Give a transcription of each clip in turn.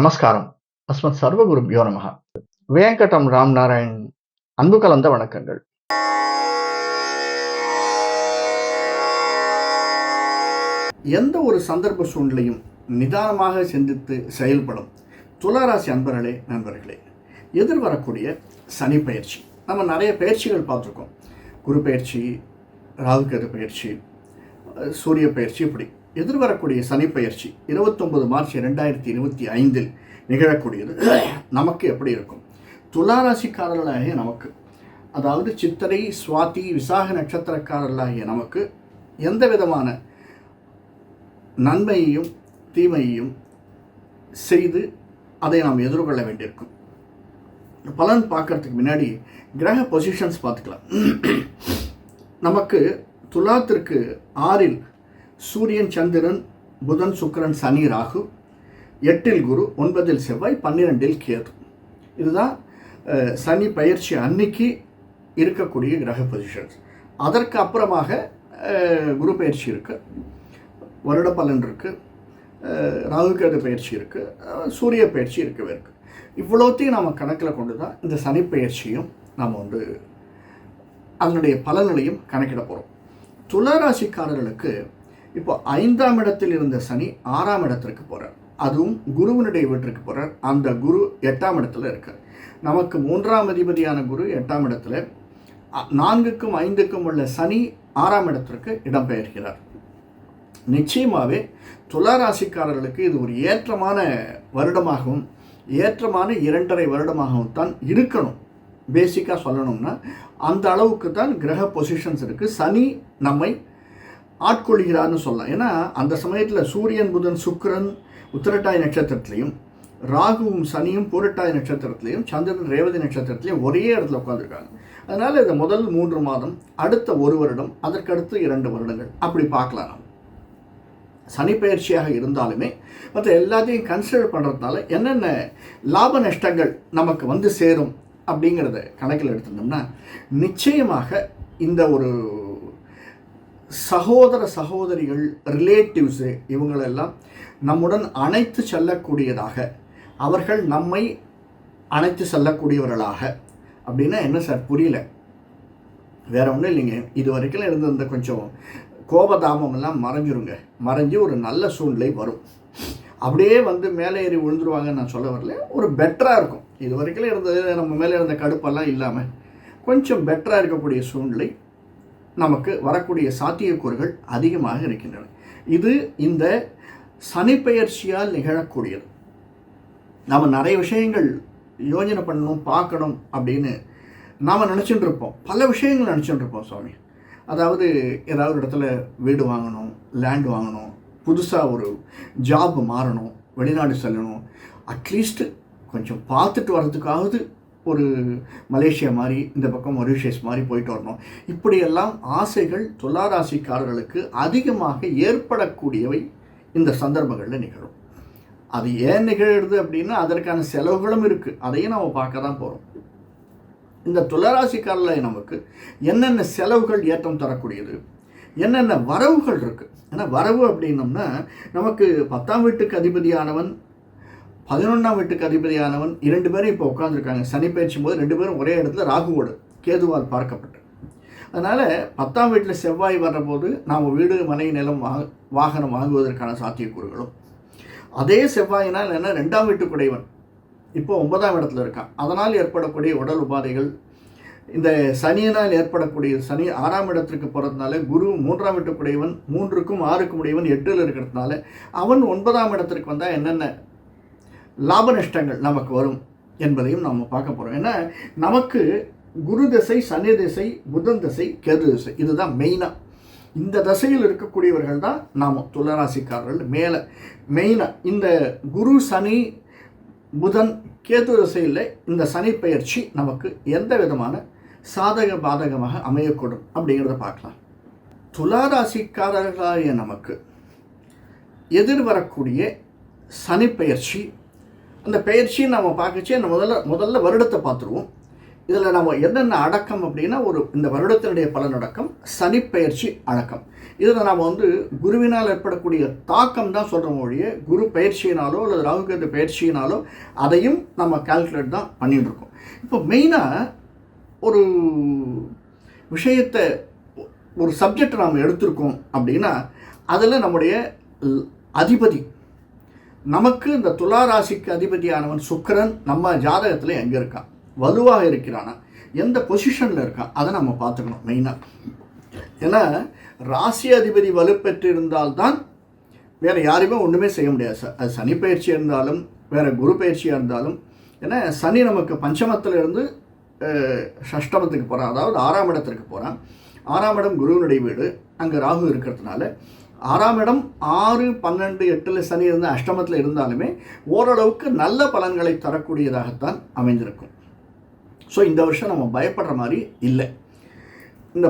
நமஸ்காரம். அஸ்மத் சர்வகுரு யோனமகா வேங்கடம் ராம் நாராயண் அன்பு கலந்த வணக்கங்கள். எந்த ஒரு சந்தர்ப்ப சூழ்நிலையும் நிதானமாக சிந்தித்து செயல்படும் துளாராசி அன்பர்களே நண்பர்களே எதிர்வரக்கூடிய சனி பயிற்சி. நம்ம நிறைய பயிற்சிகள் பார்த்துருக்கோம். குரு பயிற்சி ராகுகேது பயிற்சி சூரிய பயிற்சி இப்படி. எதிர்வரக்கூடிய சனி பயிற்சி இருபத்தொன்பது மார்ச் ரெண்டாயிரத்தி இருபத்தி ஐந்தில் நிகழக்கூடியது. நமக்கு எப்படி இருக்கும்? துளாராசிக்காரர்களாகிய நமக்கு அதாவது சித்திரை சுவாதி விசாக நட்சத்திரக்காரர்களாகிய நமக்கு எந்த விதமான நன்மையையும் தீமையையும் செய்து அதை நாம் எதிர்கொள்ள வேண்டியிருக்கும். பலன் பார்க்கறதுக்கு முன்னாடி கிரக பொசிஷன்ஸ் பார்த்துக்கலாம். நமக்கு துலாத்திற்கு ஆறில் சூரியன் சந்திரன் புதன் சுக்கிரன் சனி ராகு எட்டில் குரு ஒன்பதில் செவ்வாய் பன்னிரெண்டில் கேது. இதுதான் சனி பயிற்சி அன்னைக்கு இருக்கக்கூடிய கிரக பொசிஷன்ஸ் அதற்கு அப்புறமாக குரு பயிற்சி இருக்குது வருட பலன் இருக்குது அஹ், ராகுகேது பயிற்சி இருக்குது சூரிய பயிற்சி இருக்கவே இருக்குது இவ்வளோத்தையும் நாம் கணக்கில் கொண்டு தான் இந்த சனி பயிற்சியும் நாம் வந்து அதனுடைய பலன்களையும் கணக்கிட போகிறோம் துளராசிக்காரர்களுக்கு இப்போ ஐந்தாம் இடத்தில் இருந்த சனி ஆறாம் இடத்திற்கு போகிறார் அதுவும் குருவினுடைய வீட்டிற்கு போகிறார் அந்த குரு எட்டாம் இடத்துல இருக்கார். நமக்கு மூன்றாம் அதிபதியான குரு எட்டாம் இடத்துல நான்குக்கும் ஐந்துக்கும் உள்ள சனி ஆறாம் இடத்திற்கு இடம்பெயர்கிறார். நிச்சயமாகவே துளாராசிக்காரர்களுக்கு இது ஒரு ஏற்றமான வருடமாகவும் ஏற்றமான இரண்டரை வருடமாகவும் தான் இருக்கணும். பேசிக்காக சொல்லணும்னா அந்த அளவுக்கு தான் கிரக பொசிஷன்ஸ் இருக்குது சனி நம்மை ஆட்கொள்கிறார்னு சொல்லலாம். ஏன்னா அந்த சமயத்தில் சூரியன் புதன் சுக்கிரன் உத்திரட்டாய் நட்சத்திரத்திலையும் ராகுவும் சனியும் பூரட்டாய் நட்சத்திரத்திலையும் சந்திரன் ரேவதி நட்சத்திரத்திலையும் ஒரே இடத்துல உட்காந்துருக்காங்க அதனால் இந்த முதல் மூன்று மாதம் அடுத்த ஒரு வருடம் அதற்கடுத்து இரண்டு வருடங்கள் அப்படி பார்க்கலாம் நம்ம சனி பயிற்சியாக இருந்தாலுமே மற்ற எல்லாத்தையும் கன்சிடர் பண்ணுறதுனால என்னென்ன லாப நஷ்டங்கள் நமக்கு வந்து சேரும் அப்படிங்கிறத கணக்கில் எடுத்துட்டோம்னா நிச்சயமாக இந்த ஒரு சகோதர சகோதரிகள் ரிலேட்டிவ்ஸு இவங்களெல்லாம் நம்முடன் அணைத்து செல்லக்கூடியதாக அவர்கள் நம்மை அணைத்து செல்லக்கூடியவர்களாக. அப்படின்னா என்ன சார் புரியல. வேற ஒன்றும் இல்லைங்க. இது வரைக்கும் இருந்த இந்த கொஞ்சம் கோபதாபம் எல்லாம் மறைஞ்சிருங்க. மறைஞ்சு ஒரு நல்ல சூழ்நிலை வரும். அப்படியே வந்து மேலே ஏறி விழுந்துருவாங்கன்னு நான் சொல்ல வரல. ஒரு பெட்டராக இருக்கும். இது வரைக்கும் இருந்தது நம்ம மேலே இருந்த கடுப்பெல்லாம் இல்லாமல் கொஞ்சம் பெட்டராக இருக்கக்கூடிய சூழ்நிலை நமக்கு வரக்கூடிய சாத்தியக்கூறுகள் அதிகமாக இருக்கின்றன. இது இந்த சனிப்பெயர்ச்சியால் நிகழக்கூடியது. நாம் நிறைய விஷயங்கள் யோஜனை பண்ணணும் பார்க்கணும் அப்படின்னு நாம் நினச்சிட்டு இருப்போம் பல விஷயங்கள் நினச்சிட்டு இருப்போம் சுவாமி. அதாவது ஏதாவது ஒரு இடத்துல வீடு வாங்கணும் லேண்ட் வாங்கணும் புதுசாக ஒரு ஜாப் மாறணும் வெளிநாடு செல்லணும் அட்லீஸ்ட் கொஞ்சம் பார்த்துட்டு வர்றதுக்காவது ஒரு மலேசியா மாதிரி இந்த பக்கம் மொரிஷியஸ் மாதிரி போயிட்டு வரணும். இப்படியெல்லாம் ஆசைகள் துளாராசிக்காரர்களுக்கு அதிகமாக ஏற்படக்கூடியவை இந்த சந்தர்ப்பங்களில் நிகழும். அது ஏன் நிகழுது அப்படின்னா அதற்கான செலவுகளும் இருக்குது அதையும் நம்ம பார்க்க தான் போகிறோம் இந்த துளராசிக்காரில் நமக்கு என்னென்ன செலவுகள் ஏற்றம் தரக்கூடியது என்னென்ன வரவுகள் இருக்குது ஏன்னா வரவு அப்படின்னம்னா நமக்கு பத்தாம் வீட்டுக்கு அதிபதியானவன் பதினொன்றாம் வீட்டுக்கு அதிபதியானவன் இரண்டு பேரும் இப்போ உட்காந்துருக்காங்க சனி பயிற்சி போது ரெண்டு பேரும் ஒரே இடத்துல ராகுவோடு கேதுவால் பார்க்கப்பட்டு. அதனால் பத்தாம் வீட்டில் செவ்வாய் வர்றபோது நாம் வீடு மனை நிலம் வா வாகனம் வாங்குவதற்கான சாத்தியக்கூறுகளும். அதே செவ்வாயினால் என்ன? ரெண்டாம் வீட்டுக்குடையவன். இப்போ ஒன்பதாம் இடத்துல இருக்கான். அதனால் ஏற்படக்கூடிய உடல் உபாதைகள் இந்த சனியினால் ஏற்படக்கூடிய சனி ஆறாம் இடத்திற்கு போகிறதுனால குரு மூன்றாம் வீட்டுக்குடையவன் மூன்றுக்கும் ஆறுக்கும் உடையவன் எட்டில் இருக்கிறதுனால அவன் ஒன்பதாம் இடத்திற்கு வந்தால் என்னென்ன லாப நஷ்டங்கள் நமக்கு வரும் என்பதையும் நாம் பார்க்க போகிறோம் ஏன்னா நமக்கு குரு திசை சனி திசை புதன் திசை கேது திசை இதுதான் மெயினாக இந்த தசையில் இருக்கக்கூடியவர்கள் தான் நாம் துளராசிக்காரர்கள் மேலே. மெயினாக இந்த குரு சனி புதன் கேது திசையில் இந்த சனி பயிற்சி நமக்கு எந்த விதமான சாதக பாதகமாக அமையக்கூடும் அப்படிங்கிறத பார்க்கலாம். துளாராசிக்காரர்களாகிய நமக்கு எதிர்வரக்கூடிய சனி பயிற்சி அந்த பயிற்சியை நம்ம பார்க்கச்சே நம்ம முதல்ல முதல்ல வருடத்தை பார்த்துருவோம். இதில் நம்ம என்னென்ன அடக்கம் அப்படின்னா ஒரு இந்த வருடத்தினுடைய பலனடக்கம் சனிப்பெயர்ச்சி அடக்கம். இதில் நாம் வந்து குருவினால் ஏற்படக்கூடிய தாக்கம் தான் சொல்கிற ஒழிய குரு பயிற்சியினாலோ அல்லது ராகுகேது பயிற்சியினாலோ அதையும் நம்ம கால்குலேட் தான் பண்ணிகிட்டு இருக்கோம். இப்போ மெயினாக ஒரு விஷயத்தை ஒரு சப்ஜெக்ட் நாம் எடுத்திருக்கோம் அப்படின்னா அதில் நம்முடைய அதிபதி நமக்கு இந்த துலா ராசிக்கு அதிபதியானவன் சுக்கரன் நம்ம ஜாதகத்தில் எங்கே இருக்கான்? வலுவாக இருக்கிறானா? எந்த பொசிஷனில் இருக்கான்? அதை நம்ம பார்த்துக்கணும் மெயினாக ஏன்னா ராசி அதிபதி வலுப்பெற்று இருந்தால்தான் வேறு யாரையுமே ஒன்றுமே செய்ய முடியாது சார் அது சனி பயிற்சியாக இருந்தாலும் வேறு குரு பயிற்சியாக இருந்தாலும். ஏன்னா சனி நமக்கு பஞ்சமத்தில் இருந்து ஷஷ்டமத்துக்கு போகிறான் அதாவது ஆறாம் இடத்திற்கு போகிறான் ஆறாம் இடம் குருவினுடைய வீடு. அங்கே ராகு இருக்கிறதுனால ஆறாம் இடம் ஆறு பன்னெண்டு எட்டில் சனி இருந்த அஷ்டமத்தில் இருந்தாலுமே ஓரளவுக்கு நல்ல பலன்களை தரக்கூடியதாகத்தான் அமைந்திருக்கும். ஸோ இந்த வருஷம் நம்ம பயப்படுற மாதிரி இல்லை. இந்த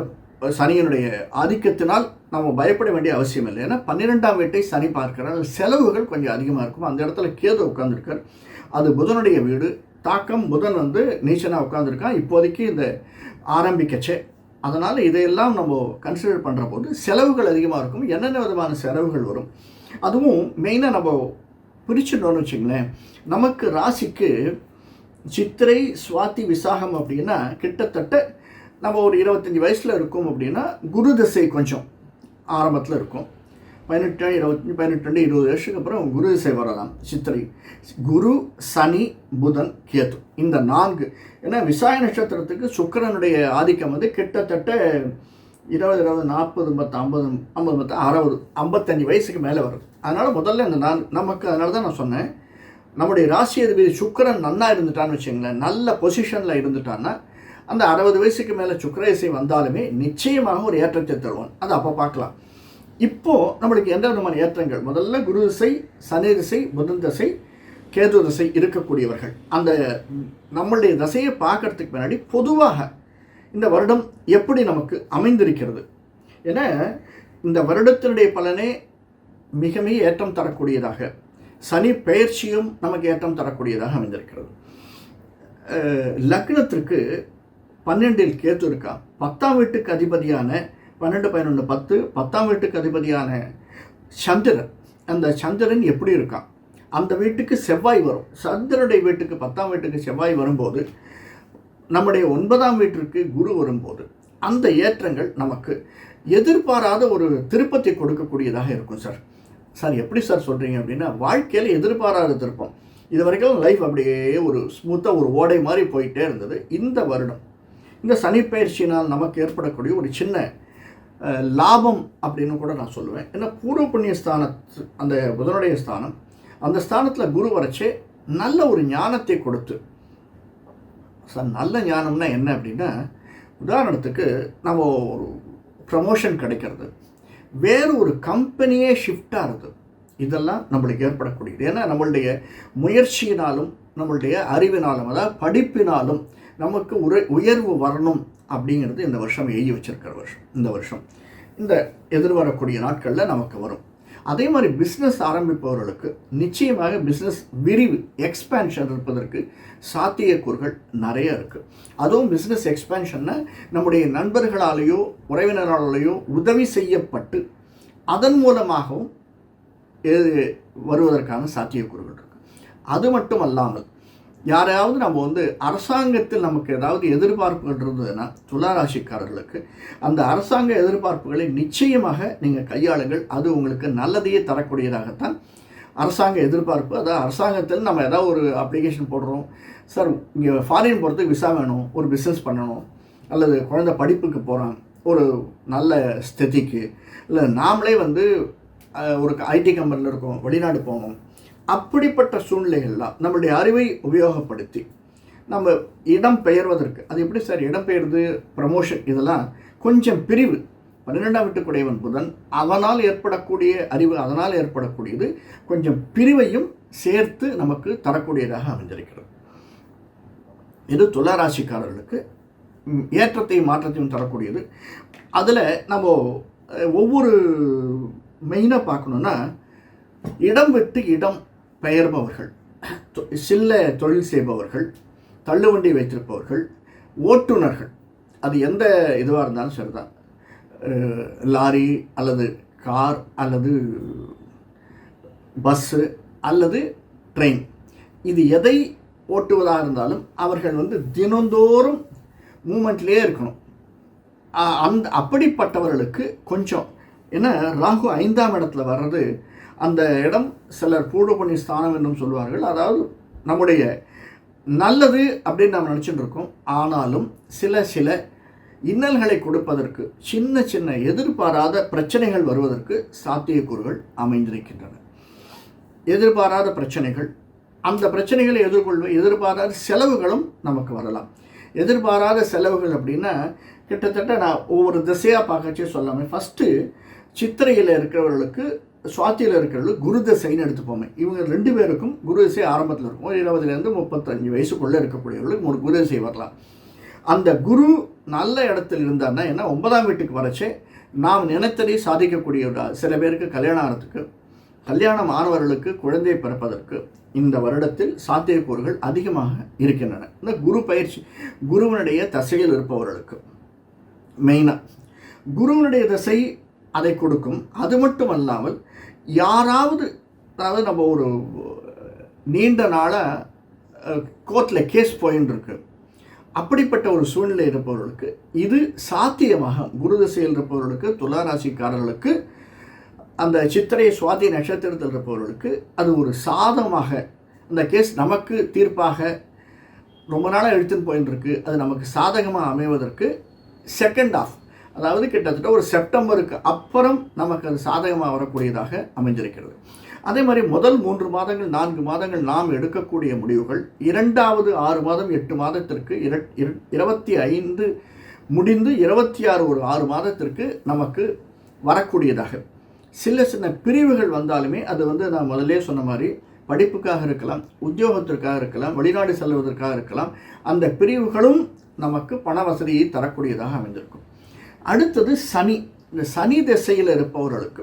சனியினுடைய ஆதிக்கத்தினால் நம்ம பயப்பட வேண்டிய அவசியம் இல்லை. ஏன்னா பன்னிரெண்டாம் வீட்டை சனி பார்க்கிறார். செலவுகள் கொஞ்சம் அதிகமாக இருக்கும். அந்த இடத்துல கேது உட்காந்துருக்கார் அது புதனுடைய வீடு. தாக்கம் புதன் வந்து நீச்சனாக உட்காந்துருக்கான் இப்போதைக்கு இந்த ஆரம்பிக்கச்சே. அதனால் இதையெல்லாம் நம்ம கன்சிடர் பண்ணுற போது செலவுகள் அதிகமாக இருக்கும். என்னென்ன விதமான செலவுகள் வரும்? அதுவும் மெயினாக நம்ம பிரிச்சுட்டோம்னு வச்சுங்களேன். நமக்கு ராசிக்கு சித்திரை சுவாதி விசாகம் அப்படின்னா கிட்டத்தட்ட நம்ம ஒரு இருபத்தஞ்சி வயசில் இருக்கோம் அப்படின்னா குரு தசை கொஞ்சம் ஆரம்பத்தில் இருக்கும். பதினெட்டு இருபத்தஞ்சி பதினெட்டு ரெண்டு இருபது வருஷத்துக்கு அப்புறம் குரு திசை வரலாம் சித்திரை. குரு சனி புதன் கேத்து இந்த நான்கு. ஏன்னா விசாய நட்சத்திரத்துக்கு சுக்கிரனுடைய ஆதிக்கம் வந்து கிட்டத்தட்ட இருபது இருபது நாற்பது பத்து ஐம்பது ஐம்பது பத்து அறுபது ஐம்பத்தஞ்சு வயசுக்கு மேலே வருது. அதனால் முதல்ல இந்த நான் நமக்கு அதனால தான் நான் சொன்னேன். நம்முடைய ராசி அதிபதி சுக்கரன் நன்னா இருந்துட்டான்னு வச்சுங்களேன் நல்ல பொசிஷனில் இருந்துட்டான்னா அந்த அறுபது வயசுக்கு மேலே சுக்கரேசை வந்தாலுமே நிச்சயமாக ஒரு ஏற்றத்தை தருவான். அதை அப்போ பார்க்கலாம். இப்போது நம்மளுக்கு எந்த விதமான ஏற்றங்கள்? முதல்ல குரு திசை சனி திசை புதன் திசை கேது திசை இருக்கக்கூடியவர்கள். அந்த நம்மளுடைய திசையை பார்க்கறதுக்கு முன்னாடி பொதுவாக இந்த வருடம் எப்படி நமக்கு அமைந்திருக்கிறது? ஏன்னா இந்த வருடத்தினுடைய பலனே மிக மிக ஏற்றம் தரக்கூடியதாக சனி பெயர்ச்சியும் நமக்கு ஏற்றம் தரக்கூடியதாக அமைந்திருக்கிறது. லக்னத்திற்கு பன்னெண்டில் கேத்து இருக்கா? பத்தாம் வீட்டுக்கு அதிபதியான பன்னெண்டு பதினொன்று பத்து பத்தாம் வீட்டுக்கு அதிபதியான சந்திரன். அந்த சந்திரன் எப்படி இருக்கான்? அந்த வீட்டுக்கு செவ்வாய் வரும். சந்திரனுடைய வீட்டுக்கு பத்தாம் வீட்டுக்கு செவ்வாய் வரும்போது நம்முடைய ஒன்பதாம் வீட்டிற்கு குரு வரும்போது அந்த ஏற்றங்கள் நமக்கு எதிர்பாராத ஒரு திருப்பத்தை கொடுக்கக்கூடியதாக இருக்கும் சார். சார் எப்படி சார் சொல்கிறீங்க அப்படின்னா வாழ்க்கையில் எதிர்பாராத திருப்பம். இது வரைக்கும் லைஃப் அப்படியே ஒரு ஸ்மூத்தாக ஒரு ஓடை மாதிரி போயிட்டே இருந்தது. இந்த வருடம் இந்த சனிப்பயிற்சியினால் நமக்கு ஏற்படக்கூடிய ஒரு சின்ன லாபம் அப்படின்னு கூட நான் சொல்லுவேன். ஏன்னா பூர்வ புண்ணிய ஸ்தானத்து அந்த புதனுடைய ஸ்தானம் அந்த ஸ்தானத்தில் குரு வரைச்சே நல்ல ஒரு ஞானத்தை கொடுத்து சார் நல்ல ஞானம்னா என்ன அப்படின்னா உதாரணத்துக்கு நம்ம ஒரு ப்ரமோஷன் கிடைக்கிறது. வேறு ஒரு கம்பெனியே ஷிஃப்ட் ஆகுது. இதெல்லாம் நம்மளுக்கு ஏற்படக்கூடியது. ஏன்னா நம்மளுடைய முயற்சியினாலும் நம்மளுடைய அறிவினாலும் அதாவது படிப்பினாலும் நமக்கு உரை உயர்வு வரணும். அப்படிங்கிறது இந்த வருஷம் எழுதி வச்சிருக்கிற வருஷம் இந்த வருஷம். இந்த எதிர்வரக்கூடிய நாட்களில் நமக்கு வரும். அதே மாதிரி பிஸ்னஸ் ஆரம்பிப்பவர்களுக்கு நிச்சயமாக பிஸ்னஸ் விரிவு எக்ஸ்பேன்ஷன் இருப்பதற்கு சாத்தியக்கூறுகள் நிறைய இருக்குது அதுவும் பிஸ்னஸ் எக்ஸ்பேன்ஷன்னா நம்முடைய நண்பர்களாலேயோ உறவினராலேயோ உதவி செய்யப்பட்டு அதன் மூலமாகவும் வருவதற்கான சாத்தியக்கூறுகள் இருக்குது அது மட்டும் அல்லாமல் யாரையாவது நம்ம வந்து அரசாங்கத்தில் நமக்கு ஏதாவது எதிர்பார்ப்புகள் இருந்ததுன்னா துளாராசிக்காரர்களுக்கு அந்த அரசாங்க எதிர்பார்ப்புகளை நிச்சயமாக நீங்கள் கையாளுங்கள். அது உங்களுக்கு நல்லதையே தரக்கூடியதாகத்தான் அரசாங்க எதிர்பார்ப்பு. அதாவது அரசாங்கத்தில் நம்ம ஏதாவது ஒரு அப்ளிகேஷன் போடுறோம். சார் இங்கே ஃபாரின் போகிறதுக்கு விசா வேணும் ஒரு பிஸ்னஸ் பண்ணணும் அல்லது குழந்தை படிப்புக்கு போகிறோம் ஒரு நல்ல ஸ்திதிக்கு இல்லை நாமளே வந்து ஒரு ஐடி கம்பெனியில் இருக்கோம் வெளிநாடு போகணும் அப்படிப்பட்ட சூழ்நிலைகள்லாம் நம்மளுடைய அறிவை உபயோகப்படுத்தி நம்ம இடம் பெயர்வதற்கு அது எப்படி சார் இடம் பெயர்ந்து ப்ரமோஷன் இதெல்லாம் கொஞ்சம் பிரிவு. பன்னிரெண்டாம் வீட்டுக்குடையவன் புதன் அவனால் ஏற்படக்கூடிய அறிவு அதனால் ஏற்படக்கூடியது கொஞ்சம் பிரிவையும் சேர்த்து நமக்கு தரக்கூடியதாக அமைஞ்சிருக்கிறது இது துளாராசிக்காரர்களுக்கு ஏற்றத்தையும் மாற்றத்தையும் தரக்கூடியது. அதில் நம்ம ஒவ்வொரு மெயினாக பார்க்கணுன்னா இடம் விட்டு இடம் பெயர்பவர்கள். தொ- சில்ல தொழில் செய்பவர்கள் தள்ளுவண்டி வைத்திருப்பவர்கள் ஓட்டுநர்கள். அது எந்த இதுவாக இருந்தாலும் சரிதான். லாரி அல்லது கார் அல்லது பஸ்ஸு அல்லது ட்ரெயின். இது எதை ஓட்டுவதாக இருந்தாலும் அவர்கள் வந்து தினந்தோறும் மூமெண்ட்லேயே இருக்கணும். அந்த அப்படிப்பட்டவர்களுக்கு கொஞ்சம் ஏன்னா ராகு ஐந்தாம் இடத்துல வர்றது அந்த இடம் சிலர் பூடபணி ஸ்தானம் என்றும் சொல்வார்கள். அதாவது நம்முடைய நல்லது அப்படின்னு நாம் நினச்சிட்டு இருக்கோம் ஆனாலும் சில சில இன்னல்களை கொடுப்பதற்கு சின்ன சின்ன எதிர்பாராத பிரச்சனைகள் வருவதற்கு சாத்தியக்கூறுகள் அமைந்திருக்கின்றன. எதிர்பாராத பிரச்சனைகள் அந்த பிரச்சனைகளை எதிர்கொள்வ எதிர்பாராத செலவுகளும் நமக்கு வரலாம். எதிர்பாராத செலவுகள் அப்படின்னா கிட்டத்தட்ட நான் ஒவ்வொரு திசையாக பார்க்கச்சே சொல்லாமல் ஃபஸ்ட்டு சித்திரையில் இருக்கிறவர்களுக்கு சுவாத்தியில் இருக்கிறது குரு தசைன்னு எடுத்துப்போமே. இவங்க ரெண்டு பேருக்கும் குரு தசை ஆரம்பத்தில் இருக்கும். ஒரு இருபதுலேருந்து முப்பத்தஞ்சு வயசுக்குள்ளே இருக்கக்கூடியவர்களுக்கு ஒரு குரு தசை வரலாம். அந்த குரு நல்ல இடத்துல இருந்தார்னா என்ன? ஒன்பதாம் வீட்டுக்கு வரச்சே நாம் நினைத்ததை சாதிக்கக்கூடிய ஒரு சில பேருக்கு கல்யாணம் ஆகிறதுக்கு கல்யாணம் ஆனவர்களுக்கு குழந்தை பிறப்பதற்கு இந்த வருடத்தில் சாத்தியக்கூறுகள் அதிகமாக இருக்கின்றன. இந்த குரு பயிற்சி குருவனுடைய தசையில் இருப்பவர்களுக்கு மெயினாக குருவனுடைய தசை அதை கொடுக்கும். அது மட்டும் அல்லாமல் யாராவது அதாவது நம்ம ஒரு நீண்ட நாளாக கோர்ட்டில் கேஸ் போயின்னு அப்படிப்பட்ட ஒரு சூழ்நிலை இருப்பவர்களுக்கு இது சாத்தியமாக குரு திசையில் இருப்பவர்களுக்கு துளாராசிக்காரர்களுக்கு அந்த சித்திரை சுவாதி நட்சத்திரத்தில் இருப்பவர்களுக்கு அது ஒரு சாதமாக அந்த கேஸ் நமக்கு தீர்ப்பாக ரொம்ப நாளாக எழுத்துன்னு போயின்னு இருக்கு அது நமக்கு சாதகமாக அமைவதற்கு செகண்ட் ஆஃப் அதாவது கிட்டத்தட்ட ஒரு செப்டம்பருக்கு அப்புறம் நமக்கு அது சாதகமாக வரக்கூடியதாக அமைஞ்சிருக்கிறது. அதே மாதிரி முதல் மூன்று மாதங்கள் நான்கு மாதங்கள் நாம் எடுக்கக்கூடிய முடிவுகள் இரண்டாவது ஆறு மாதம் எட்டு மாதத்திற்கு இருபத்தி ஐந்து முடிந்து இருபத்தி ஆறு ஒரு ஆறு மாதத்திற்கு நமக்கு வரக்கூடியதாக. சில சின்ன பிரிவுகள் வந்தாலுமே அது வந்து நான் முதல்லே சொன்ன மாதிரி படிப்புக்காக இருக்கலாம் உத்தியோகத்திற்காக இருக்கலாம் வெளிநாடு செல்வதற்காக இருக்கலாம் அந்த பிரிவுகளும் நமக்கு பண வசதியை தரக்கூடியதாக அமைந்திருக்கும். அடுத்தது சனி. இந்த சனி திசையில் இருப்பவர்களுக்கு.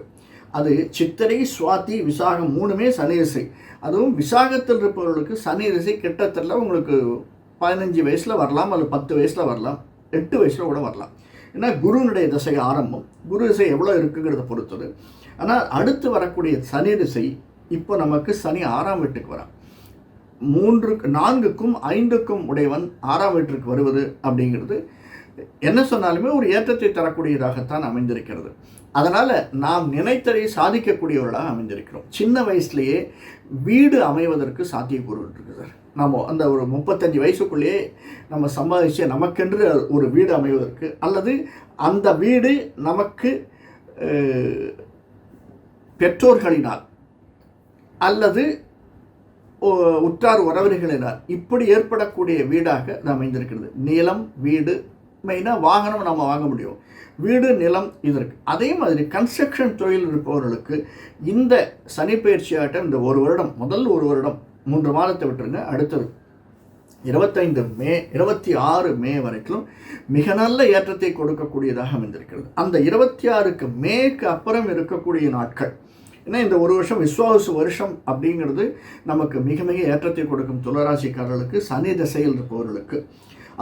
அது சித்திரை சுவாதி விசாகம் மூணுமே சனி திசை. அதுவும் விசாகத்தில் இருப்பவர்களுக்கு சனி திசை கிட்டத்தட்ட உங்களுக்கு பதினஞ்சு வயசில் வரலாம் அல்லது பத்து வயசில் வரலாம் எட்டு வயசில் கூட வரலாம். ஏன்னா குருவினுடைய திசை ஆரம்பம். குரு திசை எவ்வளோ இருக்குங்கிறத பொறுத்தது. ஆனால் அடுத்து வரக்கூடிய சனி திசை இப்போ நமக்கு சனி ஆறாம் வீட்டுக்கு வரான். மூன்று நான்குக்கும் ஐந்துக்கும் உடையவன் ஆறாம் வீட்டிற்கு வருவது அப்படிங்கிறது என்ன சொன்னாலுமே ஒரு ஏற்றத்தை தரக்கூடியதாகத்தான் அமைந்திருக்கிறது. அதனால் நாம் நினைத்ததை சாதிக்கக்கூடியவர்களாக அமைந்திருக்கிறோம். சின்ன வயசுலேயே வீடு அமைவதற்கு சாத்தியக்கூறுகள். இருக்குது சார் நம்ம அந்த ஒரு முப்பத்தஞ்சு வயசுக்குள்ளேயே நம்ம சம்பாதிச்சு நமக்கென்று ஒரு வீடு அமைவதற்கு அல்லது அந்த வீடு நமக்கு பெற்றோர்களினால் அல்லது உற்றார் உறவினர்களினால் இப்படி ஏற்படக்கூடிய வீடாக அது அமைந்திருக்கிறது. நீளம் வீடு மெயினாக வாகனம் நம்ம வாங்க முடியும். வீடு நிலம் இது அதே மாதிரி கன்ஸ்ட்ரக்ஷன் தொழில் இருப்பவர்களுக்கு இந்த சனிப்பயிற்சி ஆட்டம் இந்த ஒரு வருடம் முதல் ஒரு வருடம் மூன்று மாதத்தை விட்டுருங்க அடுத்தது இருபத்தைந்து மே இருபத்தி ஆறு மே வரைக்கும் மிக நல்ல ஏற்றத்தை கொடுக்கக்கூடியதாக அமைந்திருக்கிறது. அந்த இருபத்தி ஆறுக்கு மேக்கு அப்புறம் இருக்கக்கூடிய நாட்கள். ஏன்னா இந்த ஒரு வருஷம் விஸ்வாச வருஷம் அப்படிங்கிறது நமக்கு மிக மிக ஏற்றத்தை கொடுக்கும் துளராசிக்காரர்களுக்கு சனி திசையில் இருப்பவர்களுக்கு.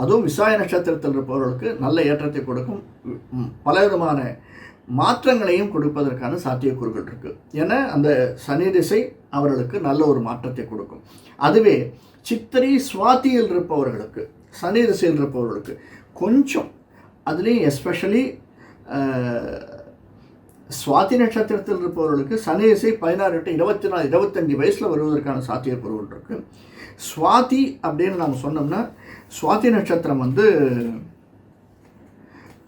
அதுவும் விசாய நட்சத்திரத்தில் இருப்பவர்களுக்கு நல்ல ஏற்றத்தை கொடுக்கும். பல பலவிதமான மாற்றங்களையும் கொடுப்பதற்கான சாத்தியக்கூறுகள் இருக்குது ஏன்னா அந்த சனி திசை அவர்களுக்கு நல்ல ஒரு மாற்றத்தை கொடுக்கும். அதுவே சித்திரை சுவாத்தியில் இருப்பவர்களுக்கு சனி திசையில் இருப்பவர்களுக்கு கொஞ்சம் அதுலேயும் எஸ்பெஷலி சுவாதி நட்சத்திரத்தில் இருப்பவர்களுக்கு சனி திசை பதினாறு எட்டு இருபத்தி நாலு இருபத்தஞ்சி வயசில் வருவதற்கான சாத்தியக்கூறுகள் இருக்குது சுவாதி அப்படின்னு நாம் சொன்னோம்னா சுவாதி நட்சத்திரம் வந்து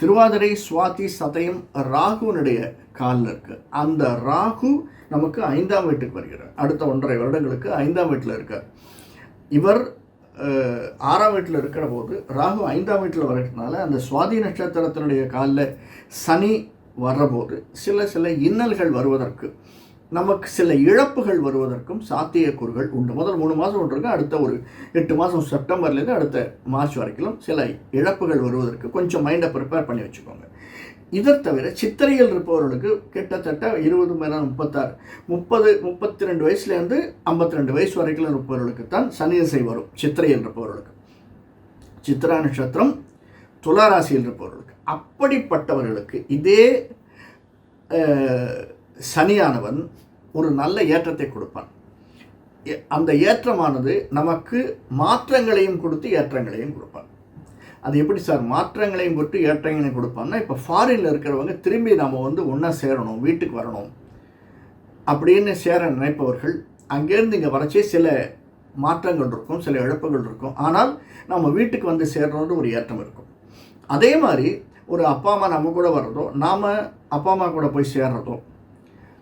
திருவாதிரை சுவாதி சதயம் ராகுனுடைய காலில் இருக்கு. அந்த ராகு நமக்கு ஐந்தாம் வீட்டுக்கு வருகிறார். அடுத்த ஒன்றரை வருடங்களுக்கு ஐந்தாம் வீட்டில் இருக்கார். இவர் ஆறாம் வீட்டில் இருக்கிற போது ராகு ஐந்தாம் வீட்டில் வரதுனால அந்த சுவாதி நட்சத்திரத்தினுடைய காலில் சனி வர்றபோது சில சில இன்னல்கள் வருவதற்கு நமக்கு சில இழப்புகள் வருவதற்கும் சாத்தியக்கூறுகள் உண்டு. முதல் மூணு மாதம் ஒன்று இருக்கும் அடுத்த ஒரு எட்டு மாதம் செப்டம்பர்லேருந்து அடுத்த மார்ச் வரைக்கும் சில இழப்புகள் வருவதற்கு கொஞ்சம் மைண்டை ப்ரிப்பேர் பண்ணி வச்சுக்கோங்க. இதை தவிர சித்திரையில் இருப்பவர்களுக்கு கிட்டத்தட்ட இருபது மேலே முப்பத்தாறு முப்பது முப்பத்தி ரெண்டு வயசுலேருந்து ஐம்பத்தி ரெண்டு வயசு வரைக்கும் இருப்பவர்களுக்கு தான் சனி திசை வரும் சித்திரையில் இருப்பவர்களுக்கு. சித்திரா நட்சத்திரம் துளாராசியில் இருப்பவர்களுக்கு. அப்படிப்பட்டவர்களுக்கு இதே சனியானவன் ஒரு நல்ல ஏற்றத்தை கொடுப்பான். அந்த ஏற்றமானது நமக்கு மாற்றங்களையும் கொடுத்து ஏற்றங்களையும் கொடுப்பான். அது எப்படி சார்? மாற்றங்களையும் கொடுத்து ஏற்றங்களையும் கொடுப்பான்னா இப்போ ஃபாரினில் இருக்கிறவங்க திரும்பி நம்ம வந்து ஒன்றா சேரணும் வீட்டுக்கு வரணும் அப்படின்னு சேர நினைப்பவர்கள் அங்கேருந்து இங்கே வரச்சே சில மாற்றங்கள் இருக்கும் சில இழப்புகள் இருக்கும். ஆனால் நம்ம வீட்டுக்கு வந்து சேர்றோன்ற ஒரு ஏற்றம் இருக்கும். அதே மாதிரி ஒரு அப்பா அம்மா நம்ம கூட வர்றதோ நாம் அப்பா அம்மா கூட போய் சேர்றதோ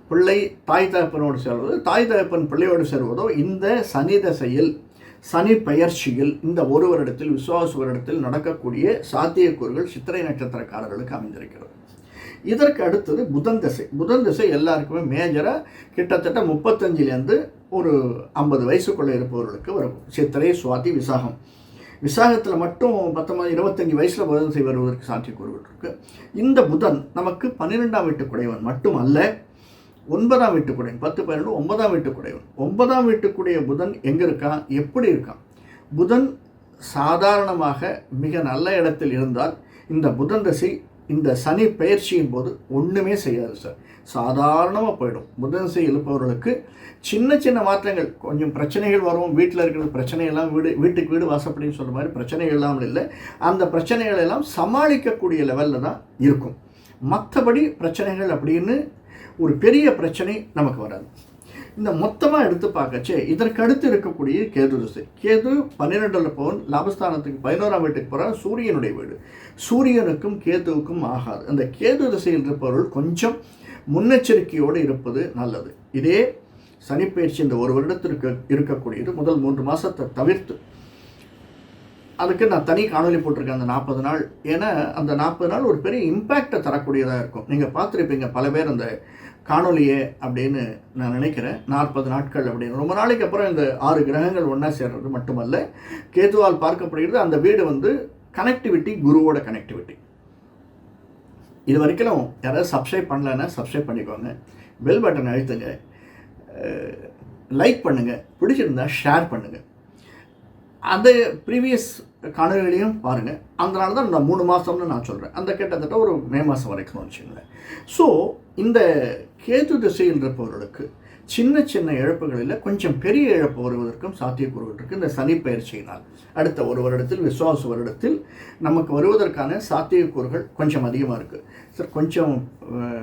பிள்ளை தாய் தகப்பனோடு சேர்வதோ தாய் தகப்பன் பிள்ளையோடு சேர்வதோ இந்த சனி தசையில் சனி பெயர்ச்சியில் இந்த ஒரு வருடத்தில் விசுவாச வருடத்தில் நடக்கக்கூடிய சாத்தியக்கூறுகள் சித்திரை நட்சத்திரக்காரர்களுக்கு அமைந்திருக்கிறது. இதற்கு அடுத்தது புதன் திசை. புதன் திசை எல்லாருக்குமே மேஜராக கிட்டத்தட்ட முப்பத்தஞ்சிலேருந்து ஒரு ஐம்பது வயசுக்குள்ளே இருப்பவர்களுக்கு வரும். சித்திரை சுவாதி விசாகம். விசாகத்தில் மட்டும் பத்தொம்பது இருபத்தஞ்சி வயசில் புதன் திசை வருவதற்கு சாத்தியக்கூறுகள் இருக்குது இந்த புதன் நமக்கு பன்னிரெண்டாம் வீட்டு மட்டும் அல்ல ஒன்பதாம் வீட்டுக்குடையவன் பத்து பன்னெண்டு ஒன்பதாம் வீட்டுக்குடையவன். ஒன்பதாம் வீட்டுக்குடைய புதன் எங்கே இருக்கான் எப்படி இருக்கான்? புதன் சாதாரணமாக மிக நல்ல இடத்தில் இருந்தால் இந்த புதன் தசை இந்த சனி பயிற்சியின் போது ஒன்றுமே செய்யாது சார் சாதாரணமாக போயிடும். புதன் தசை எழுப்பவர்களுக்கு சின்ன சின்ன மாற்றங்கள் கொஞ்சம் பிரச்சனைகள் வரும். வீட்டில் இருக்கிற பிரச்சனையெல்லாம் வீடு வீட்டுக்கு வீடு வாசப்படின்னு சொல்கிற மாதிரி பிரச்சனைகள் இல்லாமல் இல்லை. அந்த பிரச்சனைகள் எல்லாம் சமாளிக்கக்கூடிய லெவலில் தான் இருக்கும். மற்றபடி பிரச்சனைகள் அப்படின்னு ஒரு பெரிய பிரச்சனை நமக்கு வராது. இந்த மொத்தமாக எடுத்து பார்க்கச்சே இதற்கு அடுத்து இருக்கக்கூடிய கேது திசை. கேது பன்னிரெண்டில் போன் லாபஸ்தானத்துக்கு பதினோராம் வீட்டுக்கு போகிற சூரியனுடைய வீடு. சூரியனுக்கும் கேதுவுக்கும் ஆகாது. அந்த கேது திசையில் இருப்பவர்கள் கொஞ்சம் முன்னெச்சரிக்கையோடு இருப்பது நல்லது. இதே சனிப்பயிற்சி இந்த ஒரு வருடத்திற்கு இருக்கக்கூடியது முதல் மூன்று மாதத்தை தவிர்த்து. அதுக்கு நான் தனி காணொலி போட்டிருக்கேன் அந்த நாற்பது நாள். ஏன்னா அந்த நாற்பது நாள் ஒரு பெரிய இம்பேக்டை தரக்கூடியதாக இருக்கும். நீங்கள் பார்த்துருப்பீங்க பல பேர் அந்த காணொலியே அப்படின்னு நான் நினைக்கிறேன். நாற்பது நாட்கள் அப்படின்னு. ரொம்ப நாளைக்கு அப்புறம் இந்த ஆறு கிரகங்கள் ஒன்றா சேர்றது மட்டுமல்ல கேதுவால் பார்க்கப்படுகிறது அந்த வீடு வந்து கனெக்டிவிட்டி குருவோட கனெக்டிவிட்டி இது வரைக்கும் யாராவது சப்ஸ்கிரைப் பண்ணலன்னா சப்ஸ்கிரைப் பண்ணிக்கோங்க. பெல் பட்டன் அழுத்துங்க. லைக் பண்ணுங்கள் பிடிச்சிருந்தா ஷேர் பண்ணுங்கள் அந்த ப்ரீவியஸ் காணொலிகளையும் பாருங்கள் அதனால தான் நான் மூணு மாதம்னு நான் சொல்கிறேன் அந்த கிட்டத்தட்ட ஒரு மே மாதம் வரைக்கும் வச்சுங்களேன் ஸோ இந்த கேது திசையில் இருப்பவர்களுக்கு சின்ன சின்ன இழப்புகளில் கொஞ்சம் பெரிய இழப்பு வருவதற்கும் சாத்தியக்கூறுகள் இருக்குது இந்த சனி பயிற்சியினால் அடுத்த ஒரு வருடத்தில் விசுவாச வருடத்தில் நமக்கு வருவதற்கான சாத்தியக்கூறுகள் கொஞ்சம் அதிகமாக இருக்குது சார் கொஞ்சம்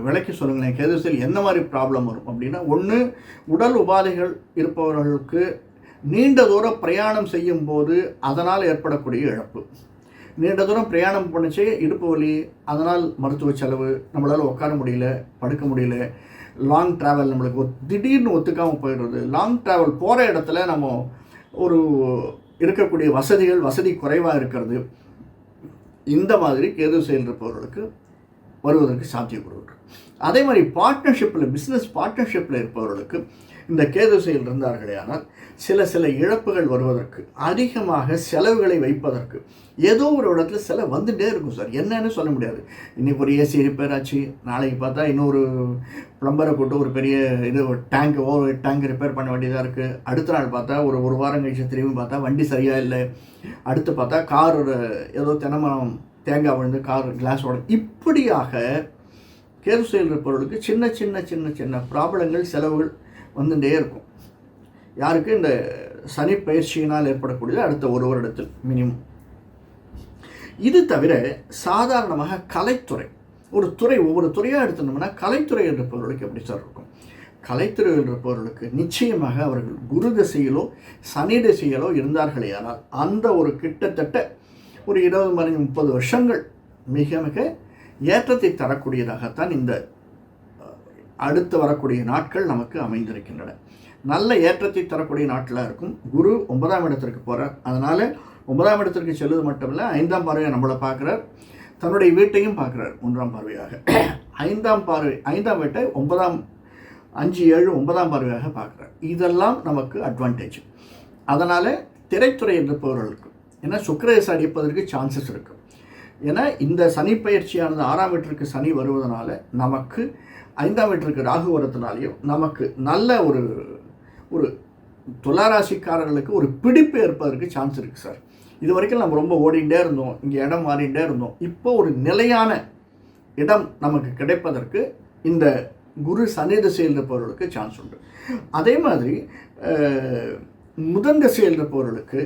விளக்கி சொல்லுங்களேன். கேது எந்த என்ன மாதிரி ப்ராப்ளம் வரும் அப்படின்னா ஒன்று உடல் உபாதைகள் இருப்பவர்களுக்கு நீண்ட தூரம் பிரயாணம் செய்யும் போது அதனால் ஏற்படக்கூடிய இழப்பு. நீண்ட தூரம் பிரயாணம் பண்ணிச்சு இடுப்பு வலி அதனால் மருத்துவ செலவு நம்மளால் உட்கார முடியல படுக்க முடியல லாங் ட்ராவல் நம்மளுக்கு திடீர்னு ஒத்துக்காமல் போயிடுறது. லாங் ட்ராவல் போகிற இடத்துல நம்ம ஒரு இருக்கக்கூடிய வசதிகள் வசதி குறைவாக இருக்கிறது. இந்த மாதிரி கேது செயல்பவர்களுக்கு வருவதற்கு சாத்தியக்கூறு அதே மாதிரி பார்ட்னர்ஷிப்பில் பிஸ்னஸ் பார்ட்னர்ஷிப்பில் இருப்பவர்களுக்கு இந்த கேது செயல் இருந்தார்களே ஆனால் சில சில இழப்புகள் வருவதற்கு அதிகமாக செலவுகளை வைப்பதற்கு ஏதோ ஒரு இடத்துல செலவு வந்துட்டே இருக்கும் சார். என்னன்னு சொல்ல முடியாது. இன்னைக்கு ஒரு ஏசி ரிப்பேர் ஆச்சு நாளைக்கு பார்த்தா இன்னொரு ப்ளம்பரை போட்டு ஒரு பெரிய இது டேங்க் ஓவர் டேங்க் ரிப்பேர் பண்ண வேண்டியதாக இருக்குது அடுத்த நாள் பார்த்தா ஒரு ஒரு வாரம் கழிச்சு திரும்பி பார்த்தா வண்டி சரியாக இல்லை. அடுத்து பார்த்தா கார் ஏதோ தினமரம் தேங்காய் விழுந்து கார் கிளாஸ் உடம்பு இப்படியாக கேது செயல் இருப்பவர்களுக்கு சின்ன சின்ன சின்ன சின்ன ப்ராப்ளங்கள் செலவுகள் வந்துட்டே இருக்கும். யாருக்கு? இந்த சனி பயிற்சியினால் ஏற்படக்கூடியது அடுத்த ஒரு வருடத்தில் மினிமம் இது தவிர சாதாரணமாக கலைத்துறை. ஒரு துறை ஒவ்வொரு துறையாக எடுத்துனோம்னா கலைத்துறை இருப்பவர்களுக்கு எப்படி சார் இருக்கும்? கலைத்துறையில் இருப்பவர்களுக்கு நிச்சயமாக அவர்கள் குரு திசையிலோ சனி திசையிலோ இருந்தார்களேயானால் அந்த ஒரு கிட்டத்தட்ட ஒரு இருபது மணி முப்பது வருஷங்கள் மிக மிக ஏற்றத்தை தரக்கூடியதாகத்தான் இந்த அடுத்து வரக்கூடிய நாட்கள் நமக்கு அமைந்திருக்கின்றன. நல்ல ஏற்றத்தை தரக்கூடிய நாட்களாக இருக்கும். குரு ஒன்பதாம் இடத்திற்கு போகிறார் அதனால் ஒன்பதாம் இடத்திற்கு செல்வது மட்டுமில்லை ஐந்தாம் பார்வையை நம்மளை பார்க்குறார். தன்னுடைய வீட்டையும் பார்க்குறார் மூன்றாம் பார்வையாக. ஐந்தாம் பார்வை ஐந்தாம் வீட்டை ஒன்பதாம் அஞ்சு ஏழு ஒன்பதாம் பார்வையாக பார்க்குறார். இதெல்லாம் நமக்கு அட்வான்டேஜ் அதனால் திரைத்துறை இருப்பவர்களுக்கு ஏன்னா சுக்கிரதசை அடிப்பதற்கு சான்சஸ் இருக்குது ஏன்னா இந்த சனி பயிற்சியானது ஆறாம் வீட்டிற்கு சனி வருவதனால நமக்கு ஐந்தாம் வீட்டிற்கு ராகு வரத்தினாலையும் நமக்கு நல்ல ஒரு ஒரு துளாராசிக்காரர்களுக்கு ஒரு பிடிப்பு ஏற்பதற்கு சான்ஸ் இருக்குது சார் இது வரைக்கும் நம்ம ரொம்ப ஓடிண்டே இருந்தோம். இங்கே இடம் மாறிண்டே இருந்தோம். இப்போ ஒரு நிலையான இடம் நமக்கு கிடைப்பதற்கு இந்த குரு சனி திசையில் இருப்பவர்களுக்கு சான்ஸ் உண்டு. அதே மாதிரி முதன் திசையில் இருப்பவர்களுக்கு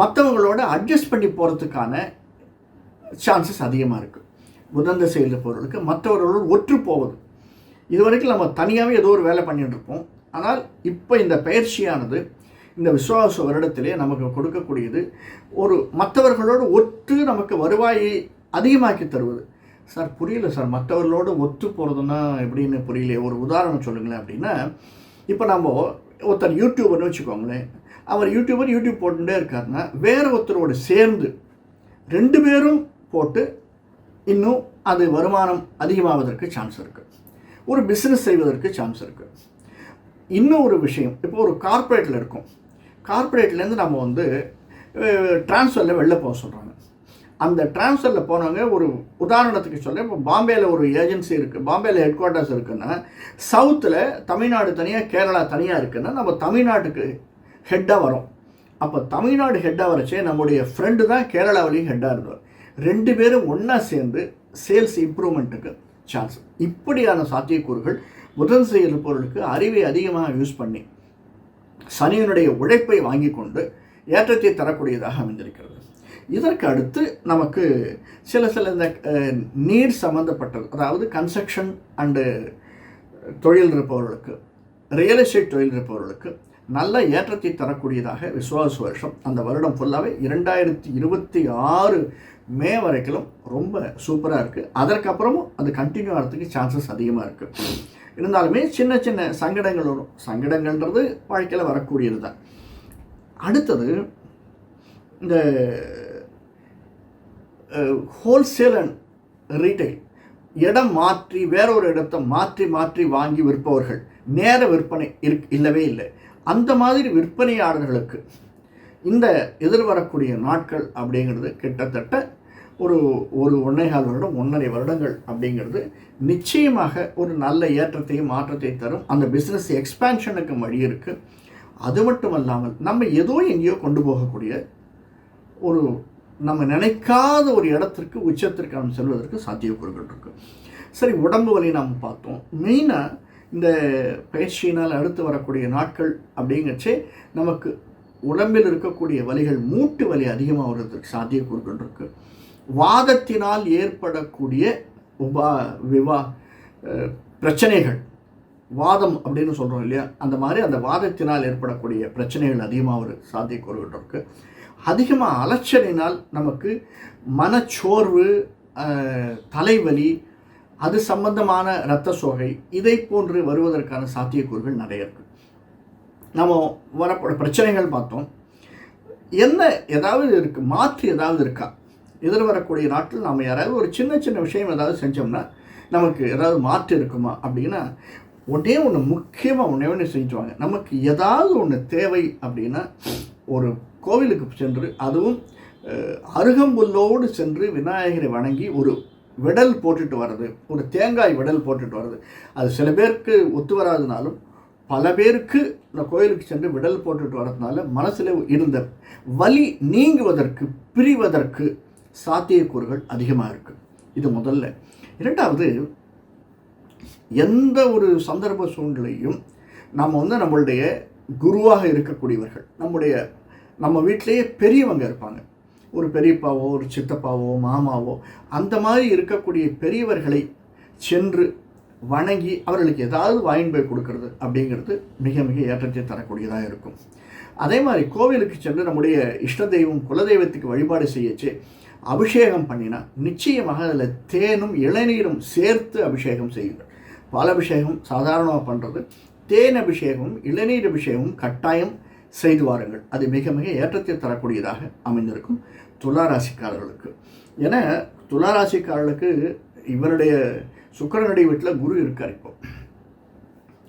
மற்றவங்களோட அட்ஜஸ்ட் பண்ணி போகிறதுக்கான சான்சஸ் அதிகமாக இருக்குது புதன் திசையில் இருப்பவர்களுக்கு மற்றவர்களோடு ஒற்று போவது இது வரைக்கும் நம்ம தனியாகவே ஏதோ ஒரு வேலை பண்ணிட்டு இருப்போம் ஆனால் இப்போ இந்த பயிற்சியானது இந்த விசுவாச வருடத்திலே நமக்கு கொடுக்கக்கூடியது ஒரு மற்றவர்களோடு ஒற்று நமக்கு வருவாயை அதிகமாக்கி தருவது. சார் புரியல சார். மற்றவர்களோடு ஒத்து போகிறதுனா எப்படின்னு புரியலையே. ஒரு உதாரணம் சொல்லுங்களேன் அப்படின்னா இப்போ நம்ம ஒருத்தர் யூடியூபர்னு வச்சுக்கோங்களேன். அவர் யூடியூபர் யூடியூப் போட்டுகிட்டே இருக்காருன்னா வேறு ஒருத்தரோடு சேர்ந்து ரெண்டு பேரும் போட்டு இன்னும் அது வருமானம் அதிகமாவதற்கு சான்ஸ் இருக்குது ஒரு பிஸ்னஸ் செய்வதற்கு சான்ஸ் இருக்குது இன்னும் ஒரு விஷயம் இப்போ ஒரு கார்ப்பரேட்டில் இருக்கும். கார்ப்பரேட்லேருந்து நம்ம வந்து ட்ரான்ஸ்ஃபரில் வெளில போக சொல்கிறாங்க அந்த ட்ரான்ஸ்ஃபரில் போனவங்க ஒரு உதாரணத்துக்கு சொல்ல இப்போ பாம்பேயில் ஒரு ஏஜென்சி இருக்குது பாம்பேயில் ஹெட் குவார்ட்டர்ஸ் இருக்குன்னா சவுத்தில் தமிழ்நாடு தனியாக கேரளா தனியாக இருக்குன்னா நம்ம தமிழ்நாட்டுக்கு ஹெட்டாக வரோம். அப்போ தமிழ்நாடு ஹெட்டாக வரச்சே நம்முடைய ஃப்ரெண்டு தான் கேரளாவிலையும் ஹெட்டாக இருந்தார் ரெண்டு பேரும் ஒன்றா சேர்ந்து சேல்ஸ் இம்ப்ரூவ்மெண்ட்டுக்கு சான்ஸ் இப்படியான சாத்தியக்கூறுகள் புதன் செயல்பொருளுக்கு அறிவை அதிகமாக யூஸ் பண்ணி சனியனுடைய உழைப்பை வாங்கி கொண்டு ஏற்றத்தை தரக்கூடியதாக அமைந்திருக்கிறது. இதற்கு அடுத்து நமக்கு சில சில இந்த நீர் சம்மந்தப்பட்டது அதாவது கன்ஸ்ட்ரக்ஷன் அண்டு தொழில் இருப்பவர்களுக்கு ரியல் எஸ்டேட் தொழில் இருப்பவர்களுக்கு நல்ல ஏற்றத்தை தரக்கூடியதாக விசுவாச வருஷம் அந்த வருடம் ஃபுல்லாகவே இரண்டாயிரத்தி இருபத்தி ஆறு மே வரைக்கும் ரொம்ப சூப்பராக இருக்குது அதற்கப்புறமும் அது கண்டினியூ ஆகிறதுக்கு சான்சஸ் அதிகமாக இருக்குது இருந்தாலுமே சின்ன சின்ன சங்கடங்கள் வரும். சங்கடங்கள்ன்றது வாழ்க்கையில் வரக்கூடியது தான் அடுத்தது இந்த ஹோல்சேல் அண்ட் ரீட்டைல் இடம் மாற்றி வேற ஒரு இடத்தை மாற்றி மாற்றி வாங்கி விற்பவர்கள் நேர விற்பனை இருக் இல்லவே இல்லை. அந்த மாதிரி விற்பனையாளர்களுக்கு இந்த எதிர்வரக்கூடிய நாட்கள் அப்படிங்கிறது கிட்டத்தட்ட ஒரு ஒரு ஒன்னேகால் வருடம் ஒன்றரை வருடங்கள் அப்படிங்கிறது நிச்சயமாக ஒரு நல்ல ஏற்றத்தையும் மாற்றத்தையும் தரும். அந்த பிஸ்னஸ் எக்ஸ்பேன்ஷனுக்கு வழி இருக்குது அது மட்டும் அல்லாமல் நம்ம ஏதோ எங்கேயோ கொண்டு போகக்கூடிய ஒரு நம்ம நினைக்காத ஒரு இடத்திற்கு உச்சத்திற்கு நாம் செல்வதற்கு சாத்தியக்கூறுகள் இருக்கு. சரி உடம்பு வலி நாம் பார்த்தோம். மெயினாக இந்த பயிற்சியினால் அடுத்து வரக்கூடிய நாட்கள் அப்படிங்கச்சே நமக்கு உடம்பில் இருக்கக்கூடிய வலிகள் மூட்டு வலி அதிகமாக வர்றதுக்கு சாத்தியக்கூறுகள் இருக்குது வாதத்தினால் ஏற்படக்கூடிய உபா விவா பிரச்சனைகள். வாதம் அப்படின்னு சொல்கிறோம் இல்லையா? அந்த மாதிரி அந்த வாதத்தினால் ஏற்படக்கூடிய பிரச்சனைகள் அதிகமாக ஒரு சாத்தியக்கூறுகள் இருக்கு அதிகமாக அலைச்சலினால் நமக்கு மனச்சோர்வு தலைவலி அது சம்பந்தமான இரத்த சோகை இதை போன்று வருவதற்கான சாத்தியக்கூறுகள் நிறைய இருக்குது நம்ம வரப்போட பிரச்சனைகள் பார்த்தோம். என்ன ஏதாவது இருக்குது மாற்று ஏதாவது இருக்கா? எதிர்வரக்கூடிய நாட்டில் நாம் யாராவது ஒரு சின்ன சின்ன விஷயம் ஏதாவது செஞ்சோம்னா நமக்கு ஏதாவது மாற்று இருக்குமா அப்படின்னா ஒன்றே ஒன்று முக்கியமாக ஒன்றே ஒன்று செஞ்சுவாங்க. நமக்கு ஏதாவது ஒன்று தேவை அப்படின்னா ஒரு கோவிலுக்கு சென்று அதுவும் அருகம்புல்லோடு சென்று விநாயகரை வணங்கி ஒரு விடல் போட்டுட்டு வர்றது ஒரு தேங்காய் விடல் போட்டுட்டு வர்றது. அது சில பேருக்கு ஒத்து வராதுனாலும் பல பேருக்கு இந்த கோயிலுக்கு சென்று விடல் போட்டுட்டு வரதுனால மனசில் இருந்த வலி நீங்குவதற்கு பிரிவதற்கு சாத்தியக்கூறுகள் அதிகமாக இருக்குது இது முதல்ல. இரண்டாவது எந்த ஒரு சந்தர்ப்ப சூழ்நிலையும் நம்ம வந்து நம்மளுடைய குருவாக இருக்கக்கூடியவர்கள் நம்முடைய நம்ம வீட்டிலேயே பெரியவங்க இருப்பாங்க. ஒரு பெரியப்பாவோ ஒரு சித்தப்பாவோ மாமாவோ அந்த மாதிரி இருக்கக்கூடிய பெரியவர்களை சென்று வணங்கி அவர்களுக்கு ஏதாவது வாயின் போய் கொடுக்கறது அப்படிங்கிறது மிக மிக ஏற்றத்தை தரக்கூடியதாக இருக்கும். அதே மாதிரி கோவிலுக்கு சென்று நம்முடைய இஷ்ட தெய்வம் குலதெய்வத்துக்கு வழிபாடு செய்யச்சு அபிஷேகம் பண்ணினா நிச்சயமாக அதில் தேனும் இளநீரும் சேர்த்து அபிஷேகம் செய்யுங்கள். பால் அபிஷேகம் சாதாரணமாக பண்ணுறது தேன் அபிஷேகமும் இளநீர் அபிஷேகமும் கட்டாயம் செய்து வாருங்கள். அது மிக மிக ஏற்றத்தை தரக்கூடியதாக அமைந்திருக்கும் துளாராசிக்காரர்களுக்கு. ஏன்னா துளாராசிக்காரர்களுக்கு இவருடைய சுக்கரனுடைய வீட்டில் குரு இருக்கார் இப்போ.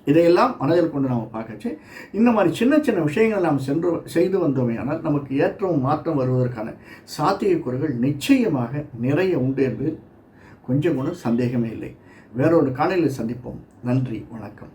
இதையெல்லாம் மனதில் கொண்டு நாம் பார்க்கச்சு. இந்த மாதிரி சின்ன சின்ன விஷயங்களை நாம் சென்று செய்து வந்தோமே ஆனால் நமக்கு ஏற்றம் மாற்றம் வருவதற்கான சாத்தியக்கூறுகள் நிச்சயமாக நிறைய உண்டு என்று கொஞ்சம் கூட சந்தேகமே இல்லை. வேறொரு காலையில் சந்திப்போம். நன்றி. வணக்கம்.